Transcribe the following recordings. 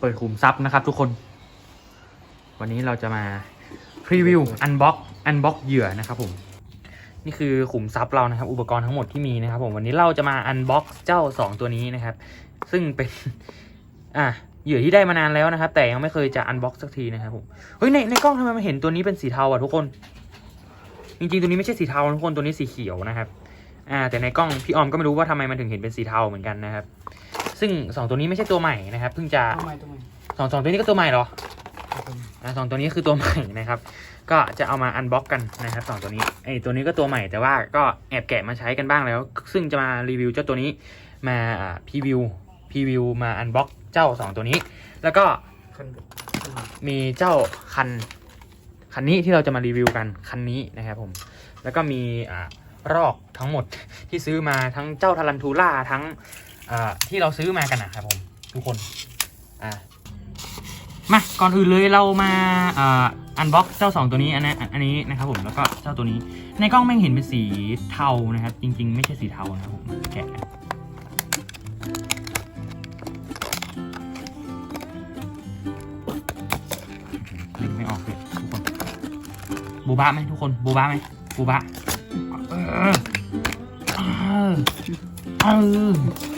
เปิดขุมทรัพย์นะครับทุกคน วันนี้เราจะมาพรีวิวอันบ็อกอันบ็อกเหยื่อนะครับผม นี่คือขุมทรัพย์เรานะครับ อุปกรณ์ทั้งหมดที่มีนะครับผมวันนี้เราจะมาอันบ็อกเจ้า 2 ตัวนี้นะครับ ซึ่งเป็นอะเหยื่อที่ได้มานานแล้วนะครับ แต่ยังไม่เคยจะอันบ็อกสักทีนะครับผมเฮ้ยในในกล้องทำไมมันเห็นตัวนี้เป็นสีเทาอะทุกคน จริงๆตัวนี้ไม่ใช่สีเทาทุกคนตัวนี้สีเขียวนะครับ อ่า แต่ในกล้องพี่ออมก็ไม่รู้ว่าทำไมมันถึงเห็นเป็นสีเทาเหมือนกันนะครับ ซึ่งสองตัวนี้ไม่ใช่ตัวใหม่นะครับเพิ่งจะทำไมทำไมสองสองตัวนี้ก็ตัวใหม่เหรออ่าสองตัวนี้คือตัวใหม่นะครับ ก็จะเอามาอันบ็อกกันนะครับสองตัวนี้ไอตัวนี้ก็ตัวใหม่แต่ว่าก็แอบแกะมาใช้กันบ้างแล้ว ซึ่งจะมารีวิวเจ้าตัวนี้มาอ่าพรีวิวพรีวิวมาอันบ็อกเจ้าสองตัวนี้ แล้วก็คันมีเจ้าคันคันนี้ที่เราจะมารีวิวกันคันนี้นะครับผม แล้วก็มีอ่ารอกทั้งหมดที่ซื้อมาทั้งเจ้าทารันทูล่าทั้งอ่า ที่เราซื้อมากันนะครับผมทุกคนอ่ามาก่อนอื่นเลยเรามาอ่าอันบ็อกเจ้าสองตัวนี้อันนี้อันนี้นะครับผมแล้วก็เจ้าตัวนี้ ในกล้องแม่งเห็นเป็นสีเทานะครับ จริง ๆ ไม่ใช่สีเทานะครับผมแกะนะเล็กไม่ออกเลยทุกคนบูบ้าไหมทุกคนบูบ้าไหมบูบ้าเออเออเอออ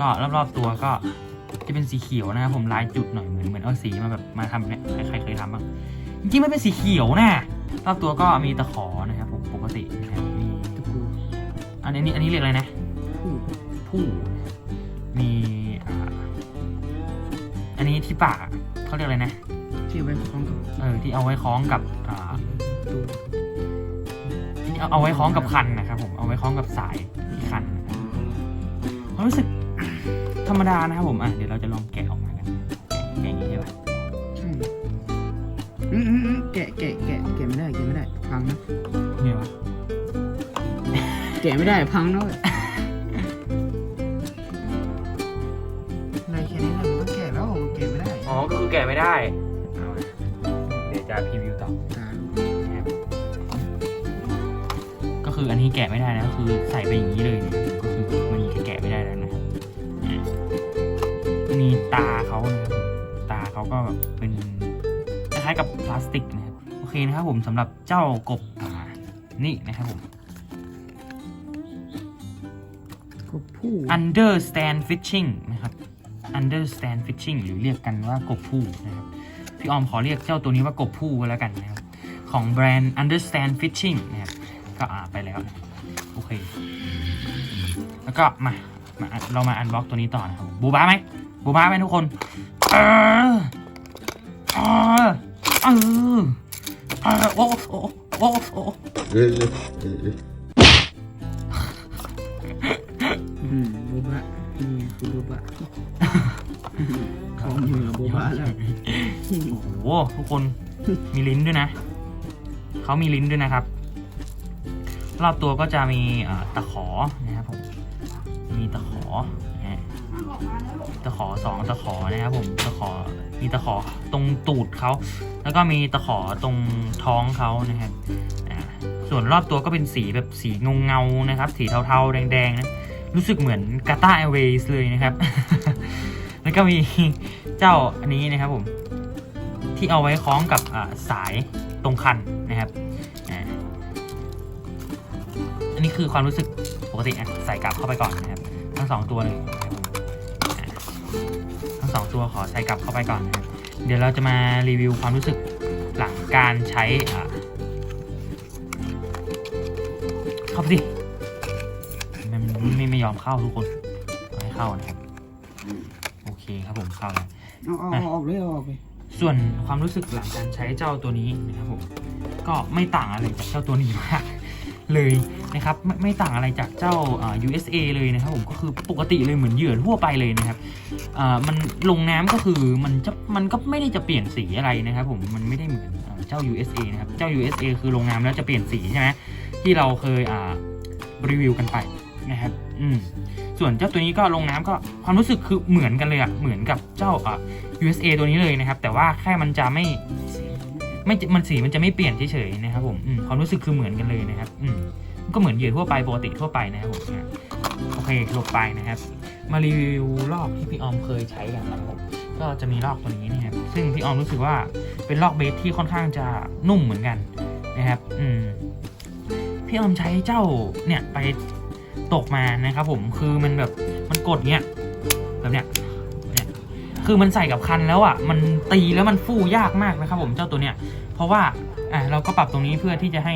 ก็รอบๆตัวก็จะเป็นสีเขียวนะครับผมลายจุดหน่อยเหมือนเหมือนเอาสีมาแบบมาทำแบบเนี้ยใครๆเคยทำบ้างจริงๆไม่เป็นสีเขียวนะรอบตัวก็มีตะขอนะครับผมปกตินะครับมีตะกูอันนี้อันนี้เรียกอะไรนะผู้ผู้มีอ่าอันนี้ที่ปากอะเขาเรียกอะไรนะที่เอาไว้คล้องกับเออที่เอาไว้คล้องกับอ่าตัวเอาเอาไว้คล้องกับคันนะครับผมเอาไว้คล้องกับสายที่คันนะครับความรู้สึก ธรรมดานะครับผมอะเดี๋ยวเราจะลองแกะออกมากันแกะแกะอย่างนี้ใช่ปะใช่อืมอืมอืมแกะแกะแกะแกะไม่ได้แกะไม่ได้พังนะเนี่ยวะแกะไม่ได้พังนะเว้ยอะไรแค่นี้เลยมันต้องแกะแล้วมันแกะไม่ได้อ๋อก็คือแกะไม่ได้เอาละเดี๋ยวจะพรีวิวต่อ ตานะครับก็คืออันนี้แกะไม่ได้นะก็คือใส่ไปอย่างนี้เลยเนี่ย มีตาเขานะครับผมตาเขาก็แบบเป็นคล้ายๆกับพลาสติกนะครับโอเคนะครับผมสำหรับเจ้ากบอ่านี่นะครับผมก็ผู้ understand fishing นะครับ understand fishing หรือเรียกกันว่ากบผู้นะครับพี่ออมขอเรียกเจ้าตัวนี้ว่ากบผู้ก็แล้วกันนะครับ ของแบรนด์ understand fishing นะครับก็อ่าไปแล้วนะโอเค แล้วก็มามาเรามาอันบ็อกตัวนี้ต่อนะครับบูบ้าไหม บูบ้าไหมทุกคน เออ เออ เออ เออ โอ้โอ้โอ้โอ้อืมโบบะนี่คือโบบะของเหนือโบบะแล้วโอ้โหทุกคนมีลิ้นด้วยนะ เขามีลิ้นด้วยนะครับ รอบตัวก็จะมีตะขอนะครับผม มีตะขอนะฮะ ตะขอสองตะขอนะครับผมตะขอมีตะขอตรงตูดเขาแล้วก็มีตะขอตรงท้องเขานะครับอ่าส่วนรอบตัวก็เป็นสีแบบสีเงเงานะครับ สีเทาๆ แดงๆนะรู้สึกเหมือนกาตาแอร์เวย์เลยนะครับ แล้วก็มีเจ้าอันนี้นะครับผมที่เอาไว้คล้องกับสายตรงคันนะครับอ่าอันนี้คือความรู้สึกปกติใส่กลับเข้าไปก่อนนะครับ ทั้งสองตัวเลย 2 ตัวขอใส่กลับเข้าไปก่อนนะครับเดี๋ยวเราจะมารีวิวความรู้สึกหลังการใช้เข้าไปดิไม่ไม่ไม่ยอมเข้าทุกคนให้เข้านะครับโอเคครับผมเข้าแล้วเอาเอาเอาออกเลยเอาออกไปส่วนความรู้สึกหลังการใช้เจ้าตัวนี้นะครับผมก็ไม่ต่างอะไรจากเจ้าตัวนี้มาก เลยนะครับไม่ไม่ต่างอะไรจากเจ้า USA เลยนะครับผมก็คือปกติเลยเหมือนเหยื่อทั่วไปเลยนะครับมันลงน้ำก็คือมันจะมันก็ไม่ได้จะเปลี่ยนสีอะไรนะครับผมมันไม่ได้เหมือนเจ้า USA นะครับเจ้า USA คือลงน้ำแล้วจะเปลี่ยนสีใช่ไหมที่เราเคยรีวิวกันไปนะครับอืมส่วนเจ้าตัวนี้ก็ลงน้ำก็ความรู้สึกคือเหมือนกันเลยอะเหมือนกับเจ้าอ่า USA ตัวนี้เลยนะครับ แต่ว่าแค่มันจะไม่ ไม่มันสีมันจะไม่เปลี่ยนเฉยๆนะครับผมความรู้สึกคือเหมือนกันเลยนะครับอืก็เหมือนเหยื่อทั่วไปปกติทั่วไปนะครับผมโอเคลบไปนะครับ มารีวิวลอกที่พี่ออมเคยใช้กันนะครับผมก็จะมีลอกตัวนี้นะครับซึ่งพี่ออมรู้สึกว่าเป็นลอกเบสที่ค่อนข้างจะนุ่มเหมือนกันนะครับ อืมพี่ออมใช้เจ้าเนี่ยไปตกมานะครับ ผมคือมันแบบมันกดเนี้ยแบบเนี้ยเนี่ยคือมันใส่กับคันแล้วอะ มันตีแล้วมันฟู่ยากมากนะครับ ผมเจ้าตัวเนี้ย ราะว่าอะเราก็ปรับตรงนี้เพื่อที่จะให้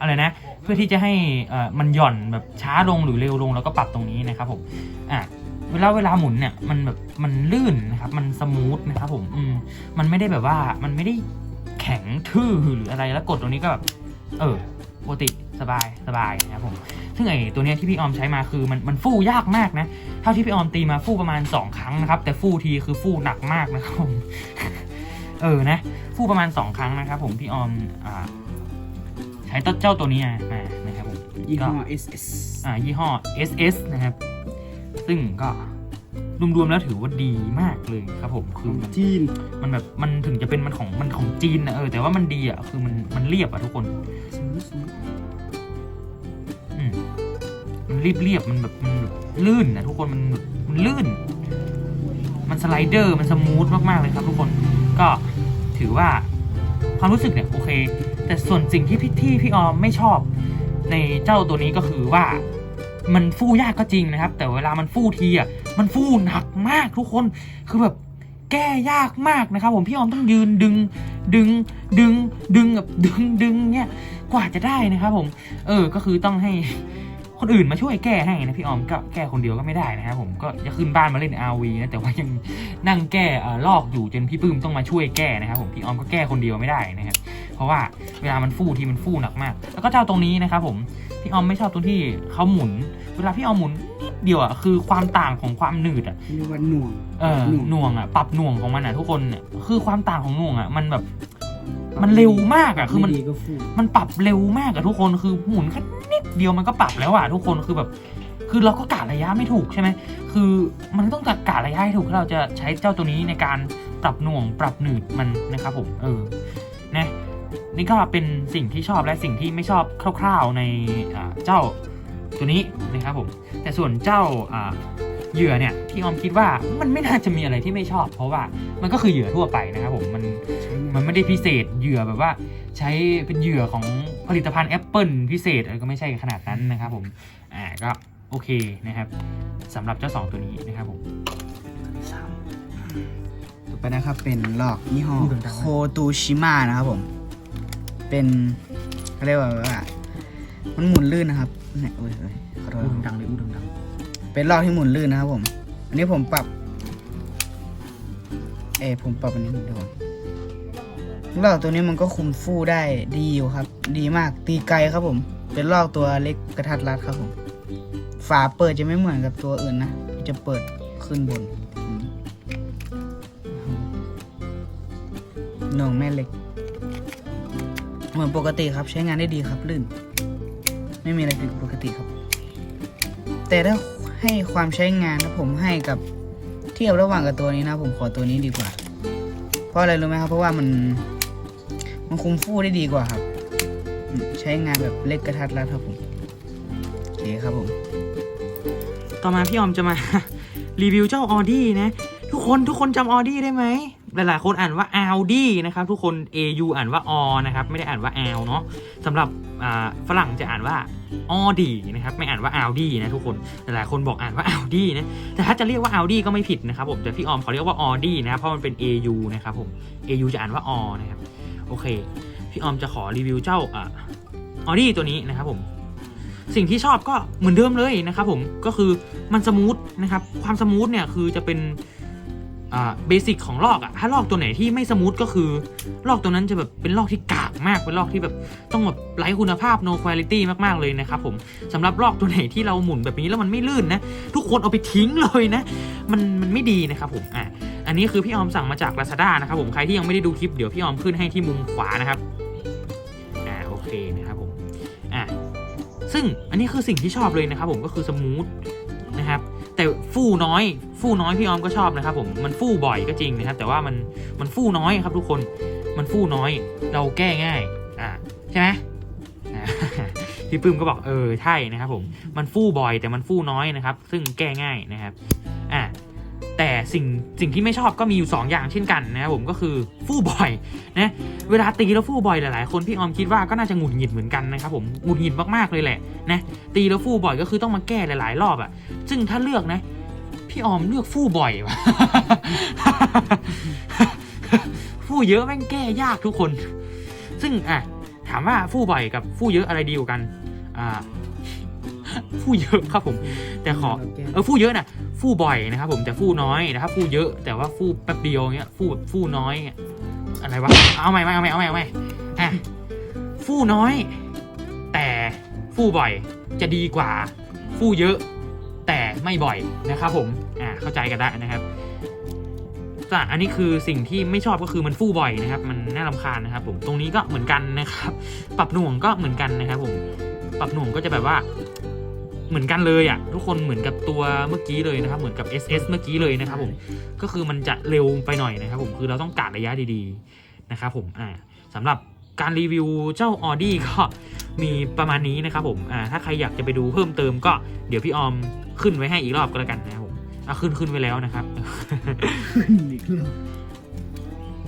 อะไรนะ เพื่อที่จะให้อ่มันหย่อนแบบช้าลงหรือเร็วลงแล้วก็ปรับตรงนี้นะครับผมอะเวลาเวลาหมุนเนี่ยมันแบบมันลื่นนะครับ มันสมูทนะครับผมอืมมันไม่ได้แบบว่ามันไม่ได้แข็งทื่อหรืออะไรแล้วกดตรงนี้ก็แบบเออปกติสบายสบายนะครับผม ซึ่งไอตัวเนี้ยที่พี่ออมใช้มาคือมันมันฟู่ยากมากนะ เท่าที่พี่ออมตีมาฟู่ประมาณ 2 ครั้งนะครับ แต่ฟู่ทีคือฟู่หนักมากนะครับผม เออนะ ฟู่ประมาณ 2 ครั้งนะครับผมพี่ออมอ่าใช้เจ้าตัวนี้มานะครับผมยี่ห้อก็ SS อ่ายี่ห้อ SS นะครับ ซึ่งก็รวมๆแล้วถือว่าดีมากเลยครับผมคือมันจีนมันแบบมันถึงจะเป็นมันของมันของจีนนะเออแต่ว่ามันดีอะคือมันมันเรียบอะทุกคนสมูทสมูทอืมมันรีบเรียบๆมันแบบมันแบบลื่นนะทุกคนมันแบบมันลื่น มันสไลเดอร์มันสมูทมากๆเลยครับทุกคนก็ ถือว่าความรู้สึกเนี่ยโอเค แต่ส่วนสิ่งที่พี่ที่พี่ออมไม่ชอบ ในเจ้าตัวนี้ก็คือว่ามันฟู่ยากก็จริงนะครับ แต่เวลามันฟู่ทีอะมันฟู่หนักมากทุกคนคือแบบแก้ยากมากนะครับ ผมพี่ออมต้องยืนดึงดึงดึงดึงแบบดึงดึงเนี่ยกว่าจะได้นะครับ ผม เออก็คือต้องให้ คนอื่นมาช่วยแก้ให้นะพี่ออมก็แก้คนเดียวก็ไม่ได้นะครับผมก็จะขึ้นบ้านมาเล่น RV นะแต่ว่ายังนั่งแก้เอ่อลอกอยู่จนพี่ปื้มต้องมาช่วยแก้นะครับผมพี่ออมก็แก้คนเดียวไม่ได้นะครับเพราะว่าเวลามันฟู่ทีมันฟู่หนักมาก แล้วก็เจ้าตรงนี้นะครับผมพี่ออมไม่ชอบตรงที่เขาหมุน เวลาพี่ออมหมุนนิดเดียวอะคือความต่างของความหนืดอะเรียกว่าหน่วงเออหน่วงหน่วงอะปรับหน่วงของมันอะทุกคนเนี่ยคือความต่างของหน่วงอะมันแบบ มันเร็วมากอะคือมัน ไดีก็ฟูมันปรับเร็วมากอะทุกคนคือหมุนแค่นิดเดียวมันก็ปรับแล้วอะทุกคนคือแบบ คือเราก็กะระยะไม่ถูกใช่ไหมคือมันต้องกะระยะให้ถูกถ้าเราจะใช้เจ้าตัวนี้ในการปรับหน่วงปรับหนืดมันนะครับผมเออนะนี่ก็เป็นสิ่งที่ชอบและสิ่งที่ไม่ชอบคร่าว ๆในอ่าเจ้าตัวนี้นะครับผมแต่ส่วนเจ้าอ่า เหยื่อเนี่ยที่ออมคิดว่ามันไม่น่าจะมีอะไรที่ไม่ชอบ เพราะว่ามันก็คือเหยื่อทั่วไปนะครับผมมันใช้งามันนไม่ได้พิเศษเหยื่อแบบว่า ใช้เป็นเหยื่อของผลิตภัณฑ์แอปเปิลพิเศษอะไรก็ไม่ใช่ขนาดนั้นนะครับผมอ่าก็โอเคนะครับสำหรับเจ้าสองตัวนี้นะครับผมต่อไปนะครับเป็นหลอกยี่ห้อพูดดังๆนะโคตูชิมะนะครับผม เป็นเขาเรียกว่าว่ามันหมุนลื่นนะครับเนี่ยโอ้ยโอ้ยขอโทษอู้ดังเลยอู้ดัง เป็นลอกที่หมุนลื่นนะครับผม อันนี้ผมปรับ เออผมปรับอันนี้ดูก่อนลอกตัวนี้มันก็คุมฟู่ได้ดีอยู่ครับ ดีมากตีไกลครับผม เป็นลอกตัวเล็กกระทัดรัดครับผม ฝาเปิดจะไม่เหมือนกับตัวอื่นนะ จะเปิดขึ้นบนหน่งแม่เหล็ก เหมือนปกติครับใช้งานได้ดีครับลื่น ไม่มีอะไรผิดปกติครับ แต่ถ้า ให้ความใช้งานนะผมให้กับเทียบระหว่างกับตัวนี้นะ ผมขอตัวนี้ดีกว่า เพราะอะไรรู้ไหมครับ เพราะว่ามัน มันคุมฟู่ได้ดีกว่าครับ ใช้งานแบบเล็กกระทัดรัดครับผมโอเคครับผม ต่อมาพี่ออมจะมา รีวิวเจ้าออดี้นะ ทุกคนทุกคนจำออดี้ได้ไหมหลายๆคนอ่านว่า Audi นะครับทุกคน AU อ่านว่าอนะครับไม่ได้อ่านว่า L เนาะสำหรับฝรั่งจะอ่านว่า ออดีนะครับไม่อ่านว่า Audi นะทุกคนหลายคนบอกอ่านว่า Audi นะแต่ถ้าจะเรียกว่า Audi ก็ไม่ผิดนะครับผมแต่พี่ออมเขาเรียกว่า Audi นะครับเพราะมันเป็น AU นะครับผม AU จะอ่านว่าอนะครับโอเค พี่ออมจะขอรีวิวเจ้าอ่าออดี้ตัวนี้นะครับผมสิ่งที่ชอบก็เหมือนเดิมเลยนะครับผมก็คือมันสมูทนะครับความสมูทเนี่ยคือจะเป็น เบสิกของลอกอะถ้าลอกตัวไหนที่ไม่สมูทก็คือ ลอกตัวนั้นจะแบบเป็นลอกที่กากมาก เป็นลอกที่แบบต้องแบบไร้คุณภาพ no quality มากๆเลยนะครับผมสำหรับลอกตัวไหนที่เราหมุนแบบนี้แล้วมันไม่ลื่นนะ ทุกคนเอาไปทิ้งเลยนะ มันมันไม่ดีนะครับผมอะอันนี้คือพี่ออมสั่งมาจาก Lazada นะครับผมใครที่ยังไม่ได้ดูคลิปเดี๋ยวพี่ออมขึ้นให้ที่มุมขวานะครับอ่าโอเคนะครับผมอะซึ่งอันนี้คือสิ่งที่ชอบเลยนะครับผมก็คือสมูทนะครับแต่ฟู่น้อย ฟู่น้อยพี่ออมก็ชอบนะครับผมมันฟู่บ่อยก็จริงนะครับ แต่ว่ามันมันฟู่น้อยครับทุกคนมันฟู่น้อย เราแก้ง่ายอ่าใช่ไหมพี่ปื้มก็บอกเออใช่นะครับผมมันฟู่บ่อยแต่มันฟู่น้อยนะครับ ซึ่งแก้ง่ายนะครับอะแต่สิ่งสิ่งที่ไม่ชอบก็มีอยู่ 2 อย่างเช่นกันนะครับผมก็คือฟู่บ่อยนะเวลาตีแล้วฟู่บ่อยหลายๆ คนพี่ออมคิดว่าก็น่าจะหงุดหงิดเหมือนกันนะครับผมหงุดหงิดมากๆเลยแหละนะตีแล้วฟู่บ่อยก็คือต้องมาแก้หลาย ๆ รอบอะ่ะซึ่งถ้าเลือกนะ พี่ออมเลือกฟู่บ่อยว่ะ ฟู่เยอะแม่งแก้ยากทุกคน ซึ่งอะถามว่าฟู่บ่อยกับฟู่เยอะอะไรดีกว่ากัน อ่า ฟู่เยอะครับผม แต่ขอเออฟู่เยอะนะฟู่บ่อยนะครับผมแต่ฟู่น้อยนะครับฟู่เยอะแต่ว่าฟู่แป๊บเดียวเงี้ยฟู่ฟู่น้อยเงี้ยอะไรวะเอาใหม่เอาใหม่เอาใหม่เอาใหม่อะฟู่น้อย แต่ฟู่บ่อยจะดีกว่า ฟู่เยอะ แต่ไม่บ่อยนะครับผมอ่าเข้าใจกันได้นะครับแต่อันนี้คือสิ่งที่ไม่ชอบก็คือมันฟู่บ่อยนะครับ มันน่ารำคาญนะครับ ผมตรงนี้ก็เหมือนกันนะครับ ปรับหน่วงก็เหมือนกันนะครับ ผมปรับหน่วงก็จะแบบว่าเหมือนกันเลยอะทุกคนเหมือนกับตัวเมื่อกี้เลยนะครับ เหมือนกับ SS เมื่อกี้เลยนะครับ ผมก็คือมันจะเร็วไปหน่อยนะครับ ผมคือเราต้องกะระยะดีๆนะครับ ผมอ่าสำหรับ การรีวิวเจ้า Audi ก็มีประมาณนี้นะครับผมอ่าถ้าใครอยากจะไปดูเพิ่มเติมก็เดี๋ยวพี่ออมขึ้นไว้ให้อีกรอบก็แล้วกันนะครับผมอะขึ้นขึ้นไว้แล้วนะครับ อีกรอบ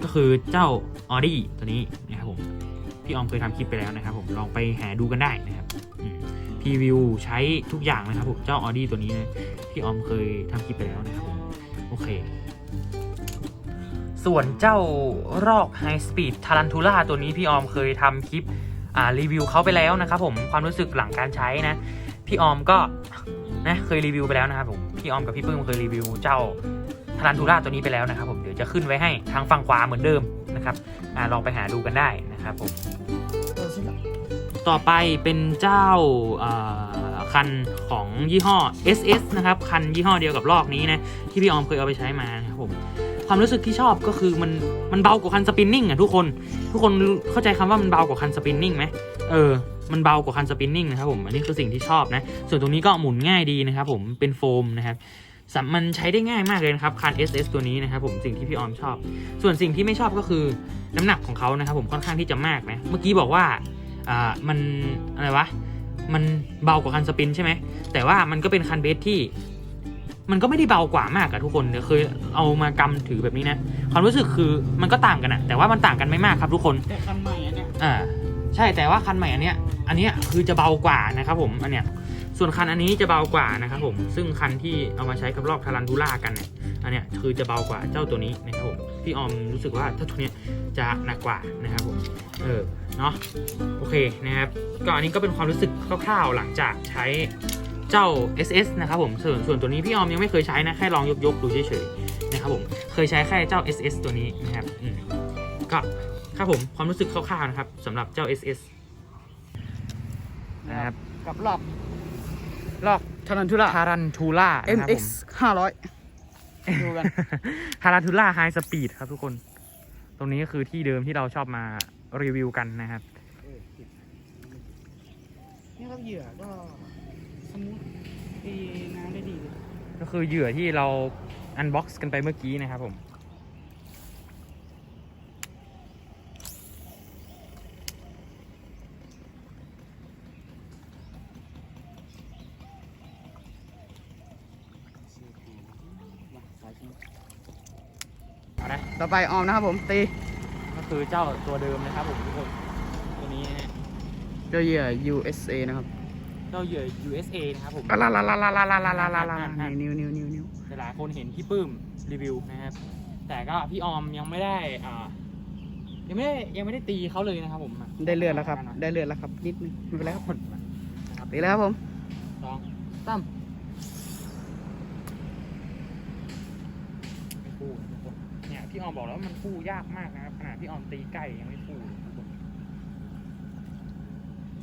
ก็คือเจ้า Audi ตัวนี้นะครับผมพี่ออมเคยทำคลิปไปแล้วนะครับผมลองไปหาดูกันได้นะครับพรีวิวใช้ทุกอย่างนะครับผมเจ้า Audi ตัวนี้นะพี่ออมเคยทำคลิปไปแล้วนะครับผมโอเค ส่วนเจ้ารอก High Speed Tarantula ตัวนี้พี่ออมเคยทำคลิปรีวิวเขาไปแล้วนะครับผมความรู้สึกหลังการใช้นะ พี่ออมก็นะเคยรีวิวไปแล้วนะครับผมพี่ออมกับพี่ปื้มเคยรีวิวเจ้าทารันทูล่าตัวนี้ไปแล้วนะครับผมเดี๋ยวจะขึ้นไว้ให้ทางฝั่งขวาเหมือนเดิมนะครับอลองไปหาดูกันได้นะครับผมต่อไปเป็นเจ้าอ่าคันของยี่ห้อ SS นะครับคันยี่ห้อเดียวกับลอกนี้นะที่พี่ออมเคยเอาไปใช้มานะครับผม ความรู้สึกที่ชอบก็คือมันมันเบากว่าคันสปินนิ่งอะทุกคน ทุกคนเข้าใจคำว่ามันเบากว่าคันสปินนิ่งไหมเออมันเบากว่าคันสปินนิ่งนะครับผมอันนี้คือสิ่งที่ชอบนะ ส่วนตรงนี้ก็หมุนง่ายดีนะครับผมเป็นโฟมนะครับมันใช้ได้ง่ายมากเลยนะครับคัน SS ตัวนี้นะครับผมสิ่งที่พี่ออมชอบ ส่วนสิ่งที่ไม่ชอบก็คือน้ำหนักของเขานะครับผมค่อนข้างที่จะมากนะเมื่อกี้บอกว่าอ่ามันอะไรวะมันเบากว่าคันสปินใช่ไหมแต่ว่ามันก็เป็นคันเบสที่ มันก็ไม่ได้เบากว่ามากอะทุกคนเดี๋ยวเคยเอามากำถือแบบนี้นะความรู้สึกคือมันก็ต่างกันอะแต่ว่ามันต่างกันไม่มากครับทุกคนแต่คันใหม่อันเนี้ยอ่าใช่แต่ว่าคันใหม่อันเนี้ยอันเนี้ยคือจะเบากว่านะครับผมอันเนี้ยส่วนคันอันนี้จะเบากว่านะครับผมซึ่งคันที่เอามาใช้กับรอบทารันทูล่ากันเนี่ยอันเนี้ยคือจะเบากว่าเจ้าตัวนี้นะครับผมพี่ออมรู้สึกว่าถ้าตัวเนี้ยจะหนักกว่านะครับผมเออเนาะโอเคนะครับก็อันนี้ก็เป็นความรู้สึกคร่าวๆหลังจากใช้ เจ้า SS นะครับผมส่วนส่วนตัวนี้พี่ออมยังไม่เคยใช้นะ แค่ลองยกๆดูเฉยๆนะครับผมเคยใช้แค่เจ้า SS ตัวนี้นะครับอืมก็ครับผมความรู้สึกคร่าวๆนะครับสำหรับเจ้า SS นะครับกับลอกลอกทารันทูล่าทารันทูล่านะครับผ MX มห้าร้อยดูกันทารันทูล่าไฮสปีดครับทุกคน ตรงนี้ก็คือที่เดิมที่เราชอบมารีวิวกันนะครับนี่ครับเหยื่อก็ส มูทตีน้ำได้ดีเลยก็คือเหยื่อที่เราอันบ็อกซ์กันไปเมื่อกี้นะครับผม เอานะต่อไปออมนะครับผมตีก็คือเจ้าตัวเดิมนะครับผมทุกคนตัวนี้นะฮะ เจอเหยื่อ USA นะครับ เจ้าเหยื่อ USA นะครับผมลาลาลาลาลาลาลาลาลาลาลานิ้วนิ้วนิ้วนิ้วหลายๆคนเห็นพี่ปื้มรีวิวนะครับ แต่ก็พี่ออมยังไม่ได้อ่ายังไม่ได้ยังไม่ได้ตีเขาเลยนะครับผมได้เลือดแล้วครับ ได้เลือดแล้วครับ นิดนึงไม่เป็นไรครับคนนะครับตีแล้วครับผมสองตั้มไม่ฟูนะทุกคนเนี่ยพี่ออมบอกแล้ววามันฟูยากมากนะครับขนาดพี่ออมตีไก่ยังไม่ฟูเลยทุกคน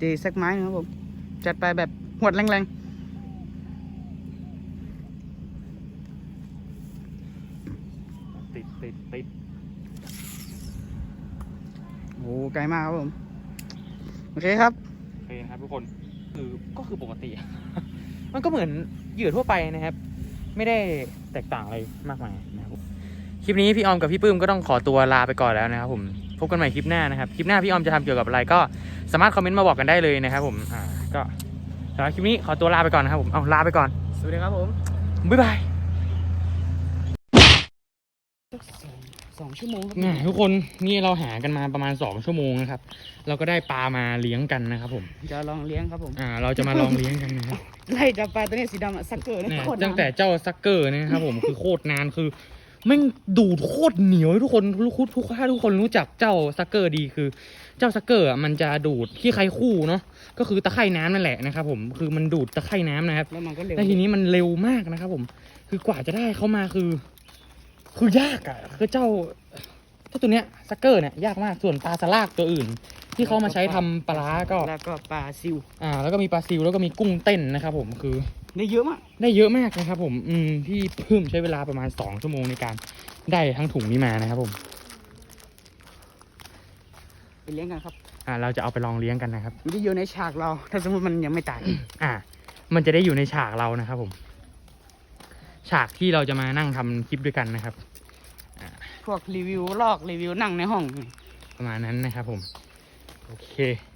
ตีสักไม้นึงครับผม จัดไปแบบหวดแรงติดติดติดๆโอ้ไกลมากครับผม โอเคครับ โอเคนะครับทุกคน คือก็คือปกติ มันก็เหมือนเหยื่อทั่วไปนะครับ ไม่ได้แตกต่างอะไรมากมายนะครับผมคลิปนี้พี่ออมกับพี่ปื้มก็ต้องขอตัวลาไปก่อนแล้วนะครับผม พบกันใหม่คลิปหน้านะครับ คลิปหน้าพี่ออมจะทำเกี่ยวกับอะไรก็สามารถคอมเมนต์มาบอกกันได้เลยนะครับผมอ่า ก็สำหรับคลิปนี้ขอตัวลาไปก่อนนะครับผม เอาลาไปก่อน สวัสดีครับผม บ๊ายบายสองชั่วโมงครับเนี่ยทุกคนนี่เราหากันมาประมาณ2ชั่วโมงนะครับ เราก็ได้ปลามาเลี้ยงกันนะครับผม จะลองเลี้ยงครับผม อ่า เราจะมาลองเลี้ยงกันนะครับ ไล่จับปลาตัวนี้สีดำอะซักเกอร์นี่เนี่ยโคตรตั้งนานแต่เจ้าซักเกอร์เนยนะครับผม คือโคตรนานคือ แม่งดูดโคตรเหนียวทุกคนทุกคนทุกถ้าทุกคนรู้จักเจ้าซักเกอร์ดีคือ เจ้าซักเกอร์อะมันจะดูดที่ใครคู่เนาะก็คือตะไคร่น้ำนั่นแหละนะครับผมคือมันดูดตะไคร่น้ำนะครับแล้วมันก็เร็วแล้วทีนี้มันเร็วมากนะครับผม คือกว่าจะได้เขามาคือ คือยากอะคือเจ้าเจ้าตัวเนี้ยซักเกอร์เนี่ยยากมากส่วนปลาสลากตัวอื่น ที่เขามาใช้ทำปลาร้าก็ แล้วก็ปลาซิว อ่า แล้วก็มีปลาซิวแล้วก็มีกุ้งเต้นนะครับผมคือ ได้เยอะมาก ได้เยอะมากนะครับผม อืม พี่เพิ่มใช้เวลาประมาณสองชั่วโมงในการได้ทั้งถุงนี้มานะครับผม ไปเลี้ยงกันครับอ่า เราจะเอาไปลองเลี้ยงกันนะครับ มันจะอยู่ในฉากเรา ถ้าสมมติมันยังไม่ตาย อ่า มันจะได้อยู่ในฉากเรานะครับผม ฉากที่เราจะมานั่งทำคลิปด้วยกันนะครับ พวกรีวิวลอกรีวิวนั่งในห้อง ประมาณนั้นนะครับผม โอเค